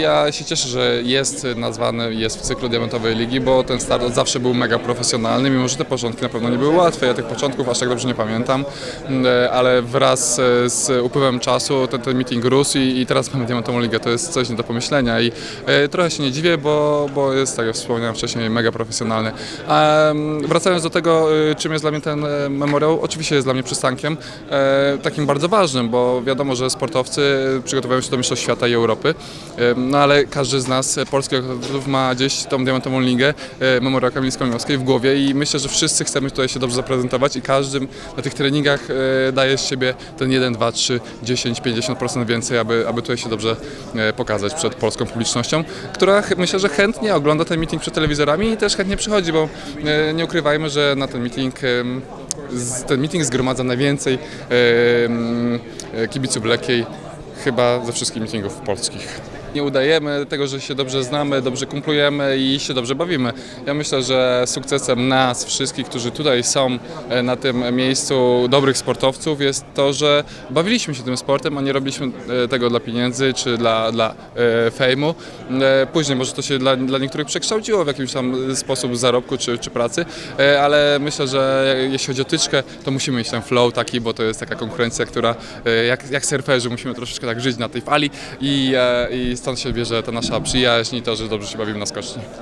Ja się cieszę, że jest nazwany, jest w cyklu Diamentowej Ligi, bo ten start od zawsze był mega profesjonalny, mimo że te początki na pewno nie były łatwe. Ja tych początków aż tak dobrze nie pamiętam, mm, ale wraz e, z upływem czasu ten, ten meeting rósł i, i teraz mamy Diamentową Ligę. To jest coś nie do pomyślenia i e, trochę się nie dziwię, bo, bo jest, tak jak wspomniałem wcześniej, mega profesjonalny. Mm, wracając do tego, e, czym jest dla mnie ten e, memoriał, oczywiście jest dla mnie przystankiem e, takim bardzo ważnym, bo wiadomo, że sportowcy przygotowują się do Mistrzostw Świata i Europy. E, No ale każdy z nas, e, polskich atletów, ma gdzieś tą diamentową ligę, e, memoriał Kamińsko-Miłowskiej w głowie i myślę, że wszyscy chcemy tutaj się dobrze zaprezentować i każdy na tych treningach e, daje z siebie ten 1, 2, 3, 10, 50% więcej, aby, aby tutaj się dobrze pokazać przed polską publicznością, która myślę, że chętnie ogląda ten meeting przed telewizorami i też chętnie przychodzi, bo nie ukrywajmy, że na ten meeting ten meeting zgromadza najwięcej kibiców lekkiej chyba ze wszystkich meetingów polskich. Nie udajemy tego, że się dobrze znamy, dobrze kumplujemy i się dobrze bawimy. Ja myślę, że sukcesem nas wszystkich, którzy tutaj są e, na tym miejscu dobrych sportowców jest to, że bawiliśmy się tym sportem, a nie robiliśmy e, tego dla pieniędzy czy dla, dla e, fejmu. Później może to się dla, dla niektórych przekształciło w jakiś tam sposób zarobku czy, czy pracy, ale myślę, że jeśli chodzi o tyczkę, to musimy mieć ten flow taki, bo to jest taka konkurencja, która jak, jak surferzy musimy troszeczkę tak żyć na tej fali i, i stąd się bierze ta nasza przyjaźń i to, że dobrze się bawimy na skoczni.